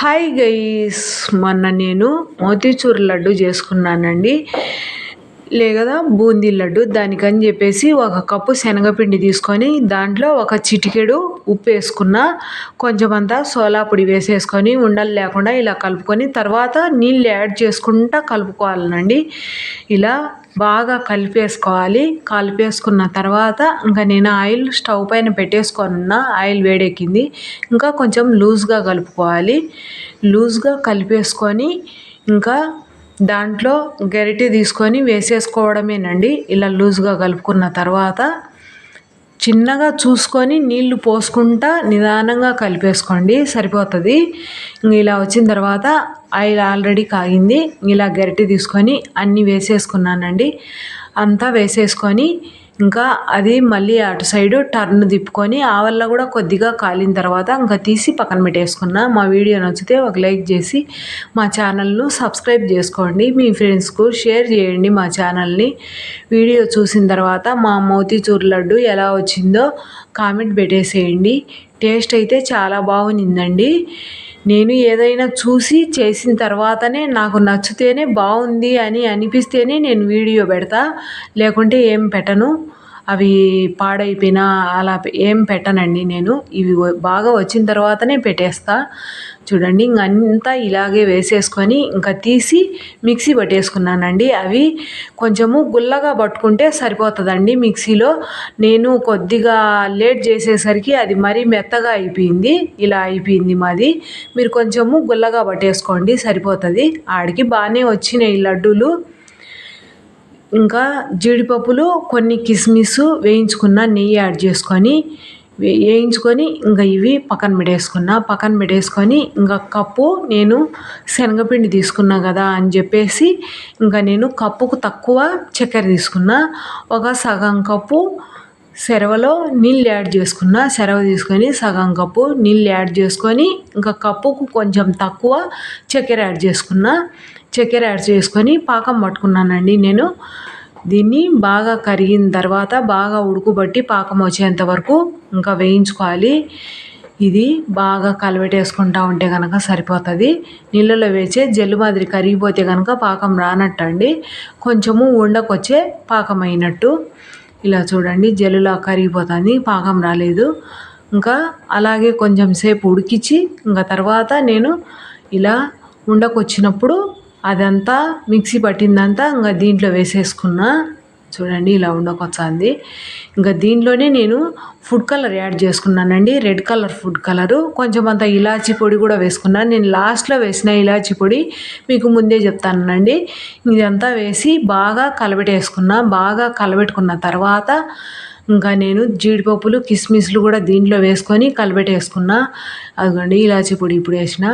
Hi guys మొన్న నేను మోతీచూర్ లడ్డు చేసుకున్నానండి. లే కదా బూందీ లడ్డు దానికని చెప్పేసి ఒక కప్పు శనగపిండి తీసుకొని దాంట్లో ఒక చిటికెడు ఉప్పు వేసుకున్న కొంచెం అంతా సోలా పొడి వేసేసుకొని ఉండలు లేకుండా ఇలా కలుపుకొని తర్వాత నీళ్ళు యాడ్ చేసుకుంటా కలుపుకోవాలనండి. ఇలా బాగా కలిపేసుకోవాలి. కలిపేసుకున్న తర్వాత ఇంకా నేను ఆయిల్ స్టవ్ పైన పెట్టేసుకొని ఆయిల్ వేడెక్కింది. ఇంకా కొంచెం లూజ్గా కలుపుకోవాలి. లూజ్గా కలిపేసుకొని ఇంకా దాంట్లో గరిటె తీసుకొని వేసేసుకోవడమేనండి. ఇలా లూజ్గా కలుపుకున్న తర్వాత చిన్నగా చూసుకొని నీళ్ళు పోసుకుంటా నిదానంగా కలిపేసుకోండి సరిపోతుంది. ఇలా వచ్చిన తర్వాత ఆయిల్ ఆల్రెడీ కాగింది. ఇలా గరిటె తీసుకొని అన్నీ వేసేసుకున్నానండి. అంతా వేసేసుకొని ఇంకా అది మళ్ళీ అటు సైడు టర్న్ తిప్పుకొని ఆవల్ల కూడా కొద్దిగా కాలిన తర్వాత ఇంకా తీసి పక్కన పెట్టేసుకున్నా. మా వీడియో నచ్చితే ఒక లైక్ చేసి మా ఛానల్ను సబ్స్క్రైబ్ చేసుకోండి. మీ ఫ్రెండ్స్కు షేర్ చేయండి మా ఛానల్ని. వీడియో చూసిన తర్వాత మా మోతీచూర్ లడ్డు ఎలా వచ్చిందో కామెంట్ పెట్టేసేయండి. టేస్ట్ అయితే చాలా బాగుందండి. నేను ఏదైనా చూసి చేసిన తర్వాతనే నాకు నచ్చితేనే బాగుంది అని అనిపిస్తేనే నేను వీడియో పెడతా లేకుంటే ఏం పెట్టను. అవి పాడైపోయినా అలా ఏం పెట్టనండి నేను. ఇవి బాగా వచ్చిన తర్వాతనే పెట్టేస్తా. చూడండి ఇంక అంతా ఇలాగే వేసేసుకొని ఇంకా తీసి మిక్సీ పట్టేసుకున్నానండి. అవి కొంచెము గుల్లగా పట్టుకుంటే సరిపోతుందండి మిక్సీలో. నేను కొద్దిగా లేట్ చేసేసరికి అది మరీ మెత్తగా అయిపోయింది. ఇలా అయిపోయింది మాది. మీరు కొంచెము గుల్లగా పట్టేసుకోండి సరిపోతుంది. ఆడికి బాగానే వచ్చినాయి లడ్డూలు. ఇంకా జీడిపప్పులు కొన్ని కిస్మిస్ వేయించుకున్న నెయ్యి యాడ్ చేసుకొని వేయించుకొని ఇంకా ఇవి పక్కన పెట్టేసుకున్న. పక్కన పెట్టేసుకొని ఇంకా కప్పు నేను శనగపిండి తీసుకున్నా కదా అని చెప్పేసి ఇంకా నేను కప్పుకు తక్కువ చక్కెర తీసుకున్న. ఒక సగం కప్పు సెరవలో నీళ్ళు యాడ్ చేసుకున్న సెరవ తీసుకొని సగం కప్పు నీళ్ళు యాడ్ చేసుకొని ఇంకా కప్పుకు కొంచెం తక్కువ చక్కెర యాడ్ చేసుకున్న చక్కెర యాడ్ చేసుకొని పాకం పట్టుకున్నానండి నేను. దీన్ని బాగా కరిగిన తర్వాత బాగా ఉడుకుబట్టి పాకం వచ్చేంత వరకు ఇంకా వేయించుకోవాలి. ఇది బాగా కలబెట్టేసుకుంటా ఉంటే కనుక సరిపోతుంది. నీళ్ళలో వేసే జల్లు మాదిరి కరిగిపోతే కనుక పాకం రానట్టండి. కొంచెము ఉండకొచ్చే పాకం అయినట్టు. ఇలా చూడండి జల్లులా కరిగిపోతుంది పాకం రాలేదు. ఇంకా అలాగే కొంచెం సేపు ఉడికించి ఇంకా తర్వాత నేను ఇలా ఉండకొచ్చినప్పుడు అదంతా మిక్సీ పట్టిందంతా ఇంకా దీంట్లో వేసేసుకున్నా. చూడండి ఇలా ఉండకొచ్చింది. ఇంకా దీంట్లోనే నేను ఫుడ్ కలర్ యాడ్ చేసుకున్నానండి. రెడ్ కలర్ ఫుడ్ కలరు కొంచెం అంత ఇలాచి పొడి కూడా వేసుకున్నాను. నేను లాస్ట్లో వేసిన ఇలాచి పొడి మీకు ముందే చెప్తానండి. ఇదంతా వేసి బాగా కలబెట్టేసుకున్నా బాగా కలబెట్టుకున్న తర్వాత ఇంకా నేను జీడిపప్పులు కిస్మిస్లు కూడా దీంట్లో వేసుకొని కలిపెట్టేసుకున్నా అదిగోండి ఇలాచి పొడి ఇప్పుడు వేసిన.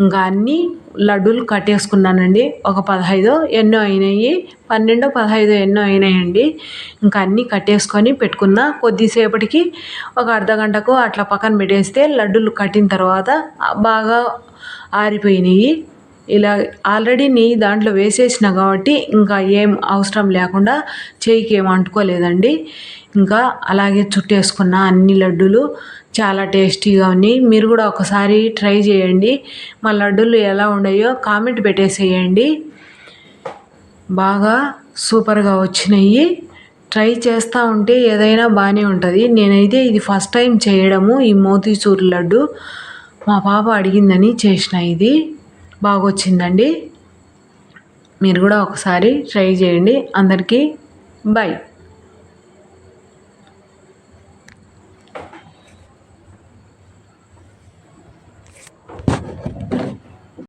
ఇంకా అన్నీ లడ్డూలు కట్టేసుకున్నానండి ఒక పదహైదు ఎన్నో అయినాయి. పన్నెండో పదహైదు ఎన్నో అయినాయండి. ఇంకా అన్నీ కట్టేసుకొని పెట్టుకున్న. కొద్దిసేపటికి ఒక అర్ధ గంటకు అట్లా పక్కన పెట్టేస్తే లడ్డూలు కట్టిన తర్వాత బాగా ఆరిపోయినాయి. ఇలా ఆల్రెడీ నెయ్యి దాంట్లో వేసేసిన కాబట్టి ఇంకా ఏం అవసరం లేకుండా చేయికి ఏం అంటుకోలేదండి. ఇంకా అలాగే చుట్టేసుకున్న అన్ని లడ్డూలు చాలా టేస్టీగా ఉన్నాయి. మీరు కూడా ఒకసారి ట్రై చేయండి. మా లడ్డూలు ఎలా ఉన్నాయో కామెంట్ పెట్టేసేయండి. బాగా సూపర్గా వచ్చినాయి. ట్రై చేస్తూ ఉంటే ఏదైనా బాగానే ఉంటుంది. నేనైతే ఇది ఫస్ట్ టైం చేయడము ఈ మోతీచూర్ లడ్డు. మా పాప అడిగిందని చేసిన ఇది. బాగొచ్చిందండి. మీరు కూడా ఒకసారి ట్రై చేయండి. అందరికీ బాయ్